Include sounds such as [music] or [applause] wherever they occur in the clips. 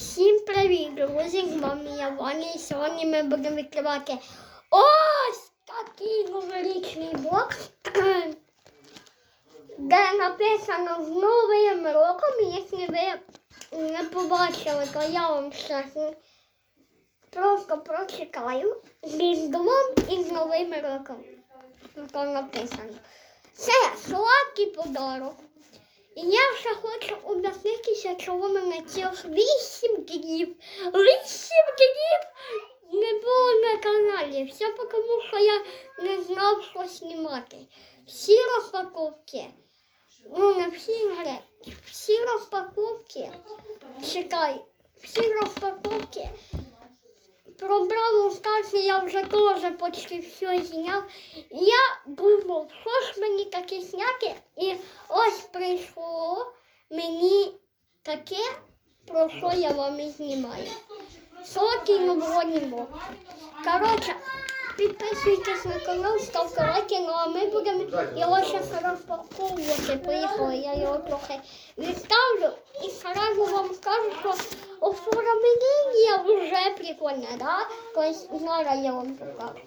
Всім привіт, друзі! З вами я Ваня і сьогодні ми будемо відкривати ось такий новорічний бокс, [clears throat] де написано з Новим роком. Якщо ви не побачили, то я вам зараз просто прочитаю з Різдвом і з Новим роком. Тут написано. Це сладкий подарок. Я вже хочу об'яснитися, чого мене цих вісім днів, вісім днів не було на каналі. Все тому, що я не знав, що знімати. Всі розпаковки, ну не всі гри, всі розпаковки, чекай, всі розпаковки. Про Бравл Старс я вже теж почти все зняв. Я думав, що ж мені таке зняти, і ось прийшло мені таке, про що я вам і знімаю. Соки новогодні мов. Коротше, підписуйтесь на канал, ставте лайки, ну а ми будемо його зараз розпаковувати. Поїхали, я його трохи відставлю і сразу вам скажу, що оформлення вже прикольне, да? Тобто зараз я вам покажу.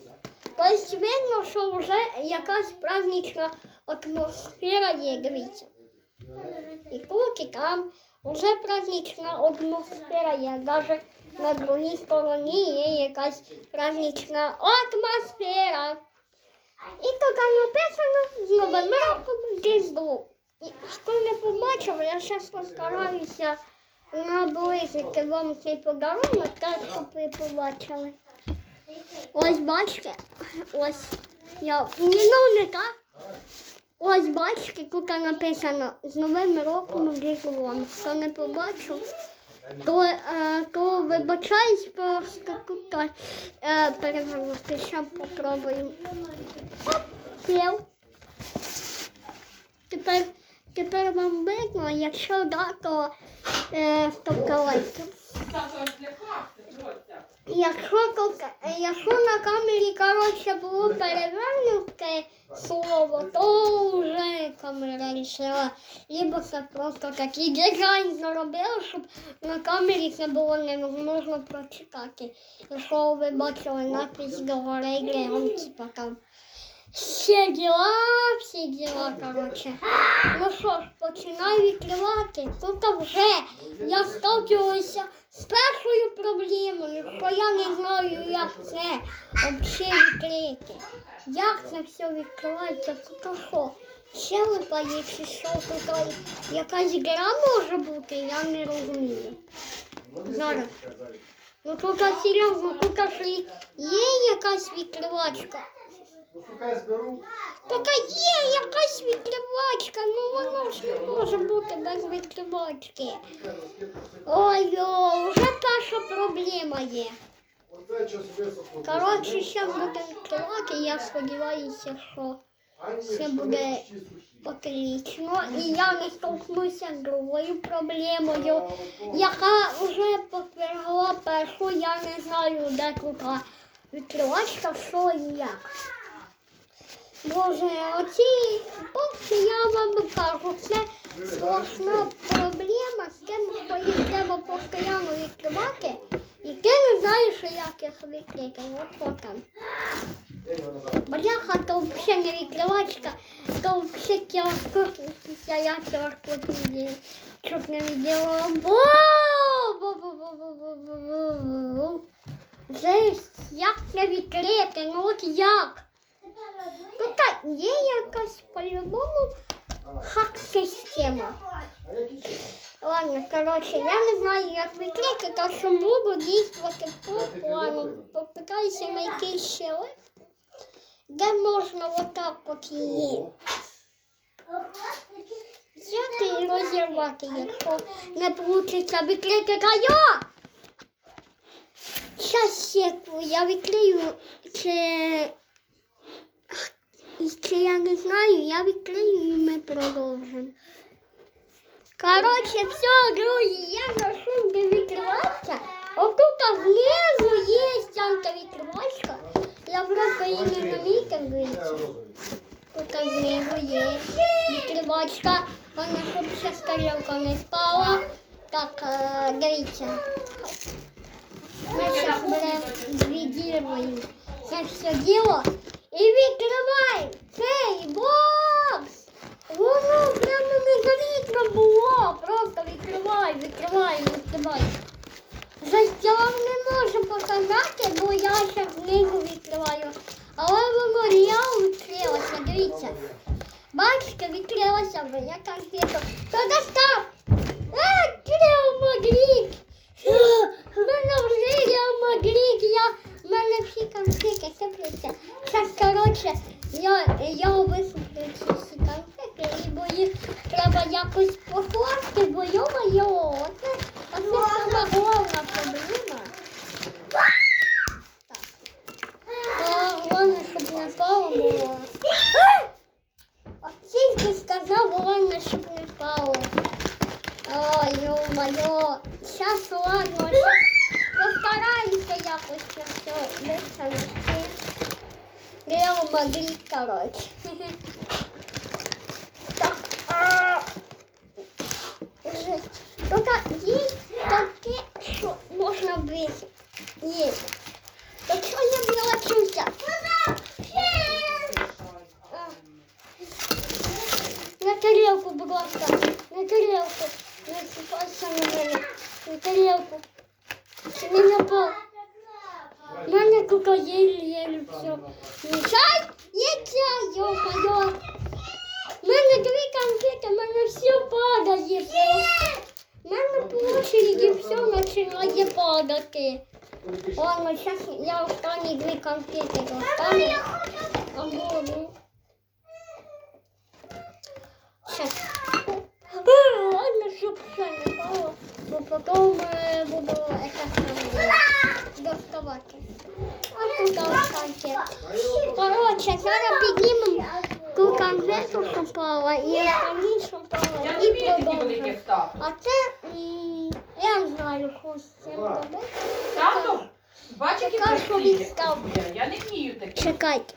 Тобто видно, що вже якась празднична атмосфера є, дивіться. І і там вже празднична атмосфера є. Навіть на другій стороні є якась празднична атмосфера. І тут написано з новим роком Різдво. І не побачив, я зараз постараюся наблизити вам цей подарунок, так щоб ви побачили. Ось бачите, ось я ну не так. Ось бачите, тут написано з Новим роком Різдвом. Хто не побачив, то, е, то вибачаюсь просто тут е, перевернути. Ще попробую. Оп, сів. Тепер, тепер вам видно, якщо да, то е. Якщо, якщо на камері коротше, було перевернуте слово, то вже камера рішила. Либо це просто такий дизайн зробила, щоб на камері це було неможливо прочитати. Якщо ви бачили напис догори грегом, типа там. Всі діла, всі діла, коротше. Ну що ж, починаю відкривати. Тут вже я сталкиваюся з першою проблемою, що я не знаю, як це взагалі відкрити. Як це все відкривається, тут що? Щелепа є чи що тут якась гра може бути, я не розумію. Зараз. Ну тут серйозно, тут є якась відкривачка. Зберу. Така є якась відкривачка, ну воно ж не може бути без відкривачки. Ой, о, вже перша проблема є. Оце щось висохло. Коротше, ще буде відкривати, я сподіваюся, що це буде отлично. І я не столкнуся з другою проблемою, яка вже поперегла першу, я не знаю, де тут відкривачка, що і як. Боже, оці бокси я вам кажу, це страшна проблема з тим, що їх треба постійно відкривати. І ти не знаєш, як їх відкрити. От що там. Бляха, то взагалі не відкривачка, то взагалі кіоскоп, я кіоскоп не чуть не видела. Жесть, як це відкрити, ну от як? Тут є якась по-любому хак-система. Ладно, коротше, я не знаю, як відкрити, так що буду дійствувати по плану. Попитаюся знайти ще де можна отак от її. Взяти і розірвати, якщо не вийде кайо. Щас секу, я відкрию чи... Чи я не знаю, я відкрию і ми продовжимо. Коротше, все, друзі, я знайшов, де відкривачка. Отут знизу є антивідкривачка. Я просто її не замітив, дивіться. Тут знизу є відкривачка. Вона щоб ще тарілка не спала. Так, е, дивіться. Ми зараз беремо дві дірвою. Це все діло. І відкриваємо цей бокс. Воно прямо не завітно було. Просто відкривай, відкривай, відкривай. Застяг не можу показати, бо я ще знизу відкриваю. Але воно реально відкрилося, дивіться. Бачите, відкрилося вже, я конфету. То достав! А, Реал Мадрид! В мене вже Реал Мадрид, я, в мене всі конфети сипляться. Зараз, коротше, я, я висиплю ці всі конфети, і бо їх треба якось покласти, бо йо-моє, оце, оце сама головна проблема. Так. То головне, щоб не впало було. А тільки сказав, головне, щоб не впало. Ой, ё-моё. Сейчас, ладно, щас постараемся якось це все виставити. Реал Мадрид, короче. Так, а, жесть. Только есть таке, що можна висити. Є. То що я мелочуся? А. На тарелку, будь ласка, на тарелку. Не сипайся на мене. На тарелку. Не на пол. У мене тільки єлі-єлі все. Чай? Є чай, йо-моє. У мене дві конфети, у мене все падає. просто. У мене по очереді все починає падати. Ладно, зараз я останні дві конфети достану. А буду. Сейчас. Ладно, щоб все не пало, бо потім е, буду это саме доставати. А тут конфет. Короче, зараз піднімемо ту конфету, що пала, і останні, що пала, Я і не вмію такі великі продовжимо. вставки. А це, м, я не знаю, що з цим робити. Тату, бачиш, які Така, що красиві? відстав. Я не вмію такі. Чекайте.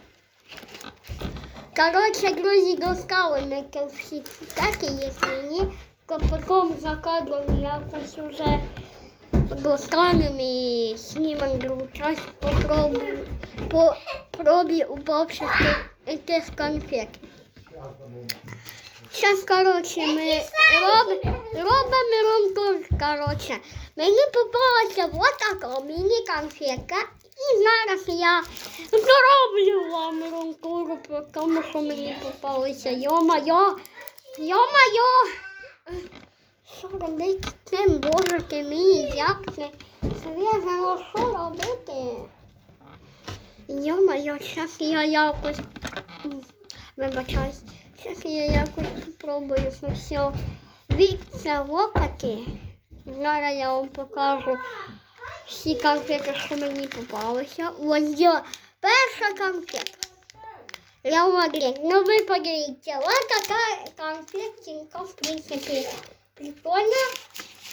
Короче, друзі, достали ми всі цитати, якщо ні, то потім за кадром якось уже і знімемо другу часть, попробуємо по пробі упавших тих конфет. Зараз, коротше, ми робимо робимо коротше. Мені попалася вот така міні-конфетка. І зараз я зроблю вам ромтур, тому що мені попалося. Йо-моє, йо-моє. Що робити цим, боже ти мій, як це? Серйозно, що робити? Йо-моє, зараз я якось... Вибачаюсь. Зараз я якось спробую це все відсилокати. Зараз я вам покажу всі конфети, що мені попалися. Ось є перша конфета. Реал Мадрид. Ну ви подивіться, ось така конфетинка, в принципі, прикольна.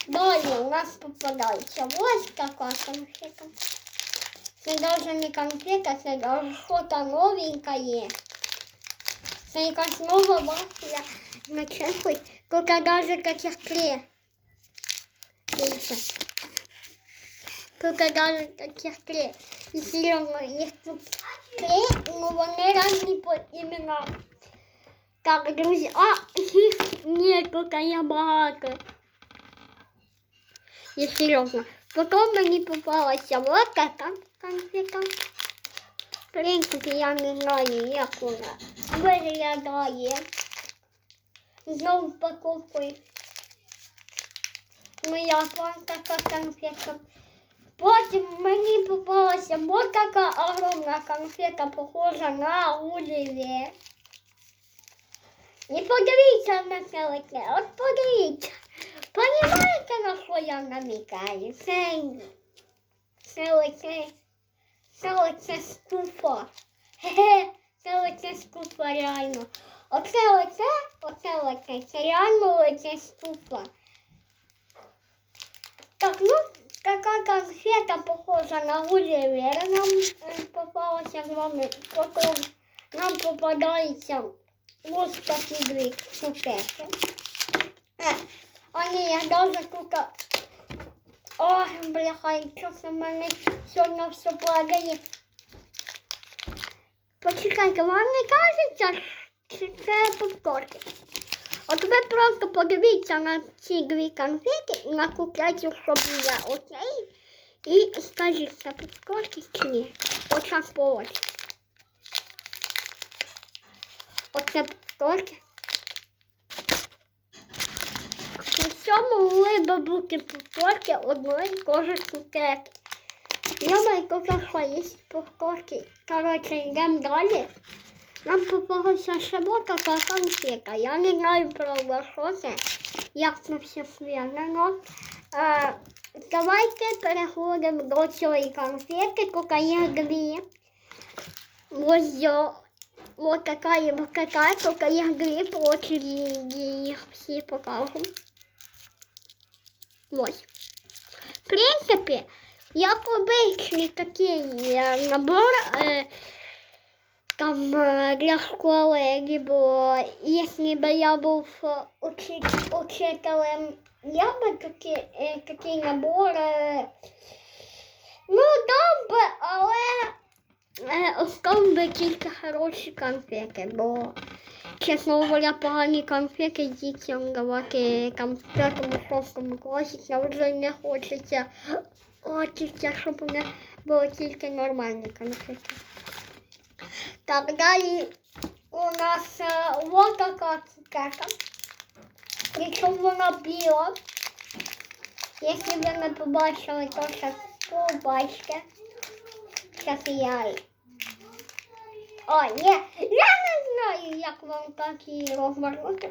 Далі у нас попадається ось така конфета. Це навіть не конфета, це навіть щось новеньке є. Це якась нова версія на чехуй, тільки навіть таких клей. Дивіться. Тільки навіть таких клей. І серйозно, їх тут клей, ну вони різні по іменам. Так, друзі, а їх ні, тільки я багато. І серйозно. Потім мені попалася вот така конфета. В принципі, я не знаю, як вона виглядає. Знову упаковкою. Моя вам така конфетка. Потім мені попалася ось така огромна конфета, похожа на Гулливер. І подивіться на це лице, от подивіться. Понімаєте, на що я намікаю? Це, це лице, це лице ступа. Хе-хе, це лице ступа реально. Оце лице, оце лице, це реально лице ступа. Так, ну, така конфета похожа на Гулливер нам попалася з вами. Потім нам попадається ось такі дві цукерки. Е, ні, я даже тут Ой, бляха, чесно, в мене сьогодні все падає. Почекайте, вам не кажеться, чи це повторки? От ви просто подивіться на ці дві конфети і накупляйте, щоб я окей? І скажіть, це повторки чи ні? От зараз по Оце повторки. Що могли би бути повторки одної кожи цукерки? Я маю що є повторки. Коротше, йдемо далі. Нам попалася ще була така конфета. Я не знаю правда, що це, як це все зв'язано. Давайте переходимо до цієї конфети, поки є дві. Ось йо- Ось така є, ось така, тільки є дві, по очереді їх всі покажу. Ось. В принципі, як обичний такий е, набор е, там е, для школи, бо якщо б я був е, учителем, я би такий, е, такий набор, е, ну, дав би, але е, би тільки хороші конфети, бо Чесно говоря, погані конфети дітям давати там в п'ятому шостому класі, це вже не хочеться. Хочеться, щоб у них було тільки нормальні конфети. Так, далі у нас е, ось така цукерка. Причому вона біла. Якщо ви не побачили, то зараз побачите. Зараз я о, ні, я не знаю, як вам так її розвернути.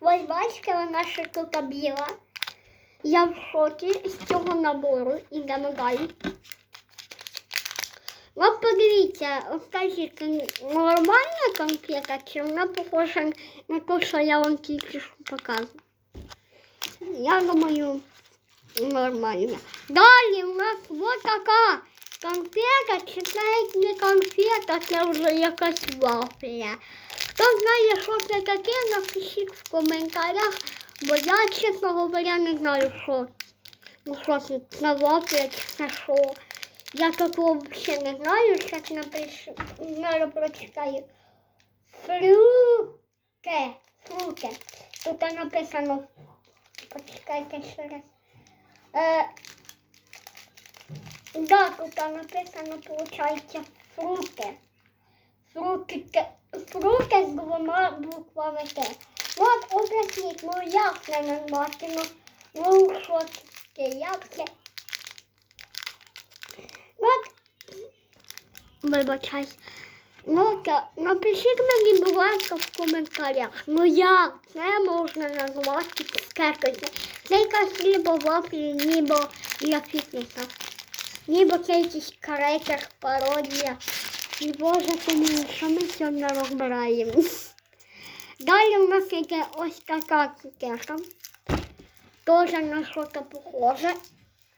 Ось бачите, вона ще тут біла. Я в шокі з цього набору. Ідемо далі. От подивіться, скажіть, нормальна конфета, чи вона похожа на те, що я вам тільки що показувала? Я думаю, нормально. Далі у нас ось така конфета, чи навіть не конфета, це вже якась вафля. Хто знає, що це таке, напишіть в коментарях, бо я, чесно говоря, не знаю, що. Ну що це, це вафля, чи це що. Я такого взагалі не знаю, зараз напишу, зараз прочитаю. Фруке, фруке. Тут написано, почекайте ще раз. Е, Да, тут написано, получається, фрукти. Фрукти, фрукти з двома буквами Т. От об'ясніть, ну як це назвати? Ну, ну що це, як це? От, вибачай. Ну, то напишіть мені, будь ласка, в коментарях, ну як це можна назвати цукеркою? Це якась либо вафлі, ніби для фітнесу. Це якийсь крекер, пародія. І боже ти мій, що ми сьогодні розбираємо. Далі у нас йде ось така цукерка. Тоже на щось похоже.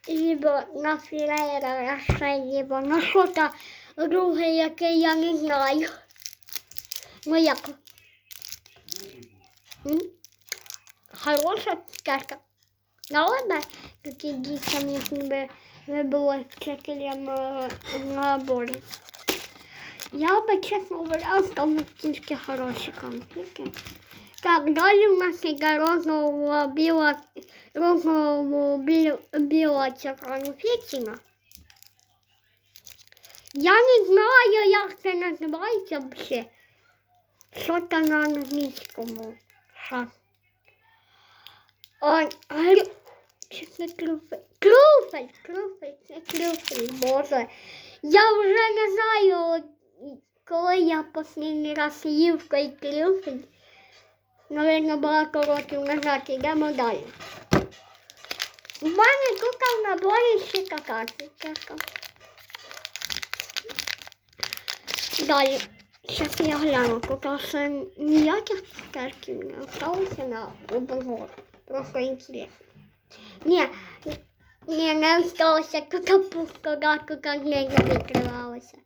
Либо на філера ще, либо на щось друге, яке я не знаю. Ну як? Хороша цукерка. Наледа такі дітям, як ніби ви були вчителем е, на борі. Я би, чесно говоря, там тільки хороші конфети. Так, далі в нас іде розова біла, розова біла, біла ця конфетина. Я не знаю, як це називається взагалі. Що це на англійському? Ша. Ой, чи це клюфель? Клюфель, клюфель, це клюфель, боже. Я вже не знаю, коли я останній раз їв той клюфель. Наверно, багато років назад йдемо далі. У мене тут в наборі ще така. Далі. Зараз я гляну, тут ще ніяких цукерків не осталося на обзор. Просто інтересно. Ні, ні, не осталося тут пусто, да, тут не відкривалося.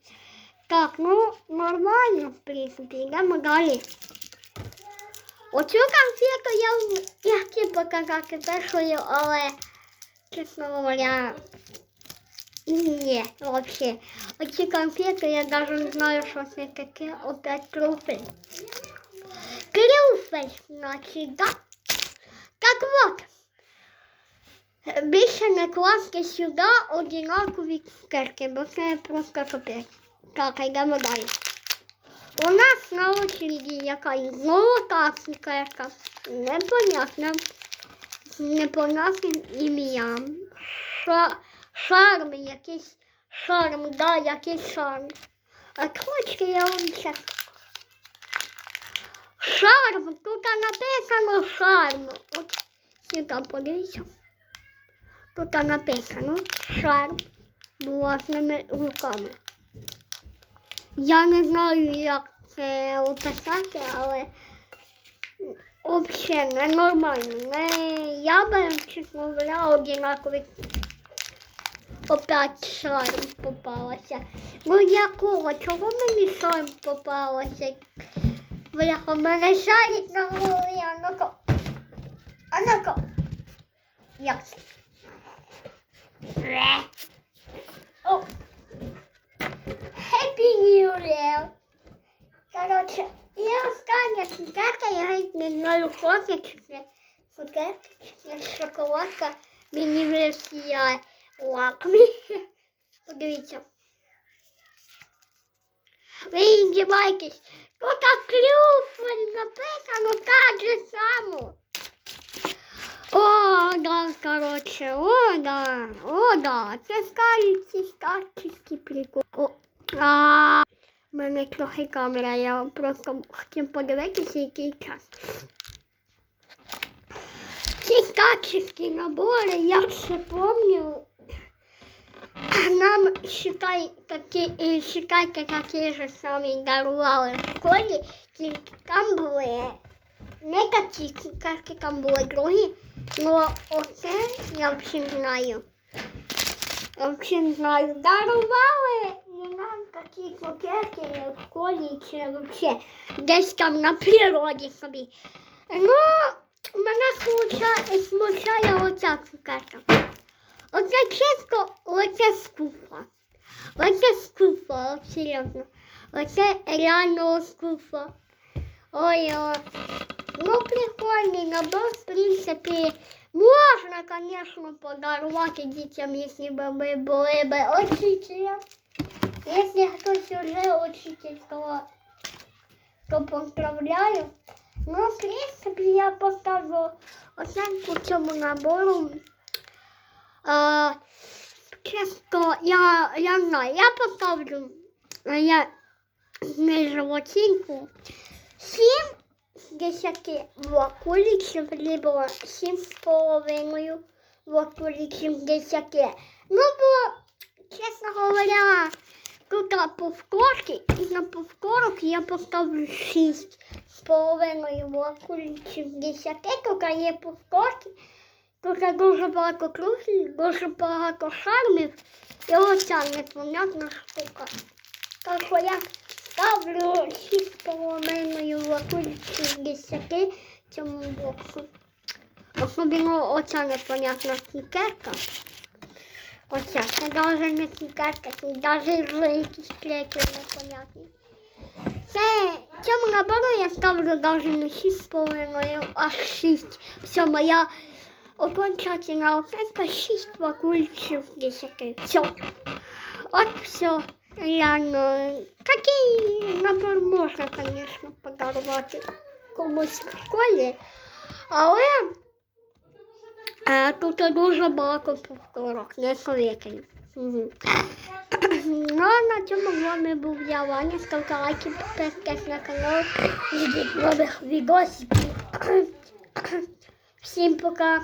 Так, ну нормально, в принципі, йдемо далі. Оцю конфету я в- я хотів показати першою, але честно говоря, не, вообще. Эти конфеты я даже не знаю, что это такие. Опять труфель. Трюфель, значит, да? Так вот. Більше не класти сюди одинакові цукерки, бо це просто капець. Так, йдемо далі. У нас на очереді якась золота цукерка. Непонятна. З непонятним ім'ям. Ша... Шарм якийсь. Шарм, да, якийсь шарм. А точки я вам ще. Шарм, тут написано шарм. От сюди подивіться. Тут написано шарм власними руками. Я не знаю, як це описати, але взагалі ненормально. Не я би, чесно говоря, одинакові. Опять шарм попалася. Ну якого? Чого мені шарм попалася? Бляха, мене шарик на голові, а ну-ка. А ну-ка. Як це? О. Happy New Year. Короче, і остання цукерка, я не знаю, що це, чи це цукерка, чи це шоколадка, міні-версія лакмі. Подивіться. Ви індівайтесь. Тут клюфель написано так же само. О, да, короче, о, да, о, да, це старі старчий прикол. А, в мене трохи камера, я просто хотів подивитися, який час. Ці старчі набори, я ще пам'ятаю, нам считай, такі, считайте, такі ж самі дарували в школі, тільки там були не такі цукерки, там були другі. Ну, оце я взагалі знаю. Я взагалі знаю. Дарували і нам такі цукерки в школі чи взагалі десь там на природі собі. Ну, мене смущає, оця цукерка. Оце чесно, оце скуфа. Оце скуфа, от серйозно. Оце реально скуфа. Ой, ой. Ну, прикольний набор, в принципі, можна, конечно, подарувати дітям, якщо б ми були б учителя. Якщо хтось уже учитель, то, то поздравляю. Ну, в принципі, я поставлю оценку цьому набору. А, чесно, я, я знаю, я поставлю, я знижу оцінку. Сім з десяти вакулічів, либо сім з половиною вакулічів десяти. Ну, бо, чесно говоря, тут повторки, і на повторок я поставлю шість з половиною вакулічів десяти, тут є повторки. Тут дуже багато круглів, дуже багато шармів і оця непонятна штука. Так що я ставлю 6,5 вакуючи з 10 цьому боксу. Особливо оця непонятна цукерка. Оця, це навіть не цукерка, це навіть вже якісь клейки непонятні. Це цьому набору я ставлю навіть не 6,5, а 6. Все, моя окончательная оценка 6 вакуючи з 10. Все. От все. Реально, такий набор можна, звісно, подарувати комусь в школі, але е, тут дуже багато повторок, не советую. Мгм. Ну, а на цьому вами був я, Ваня. Ставте лайки, підписуйтесь на канал, ждіть нових відосиків. Всім пока.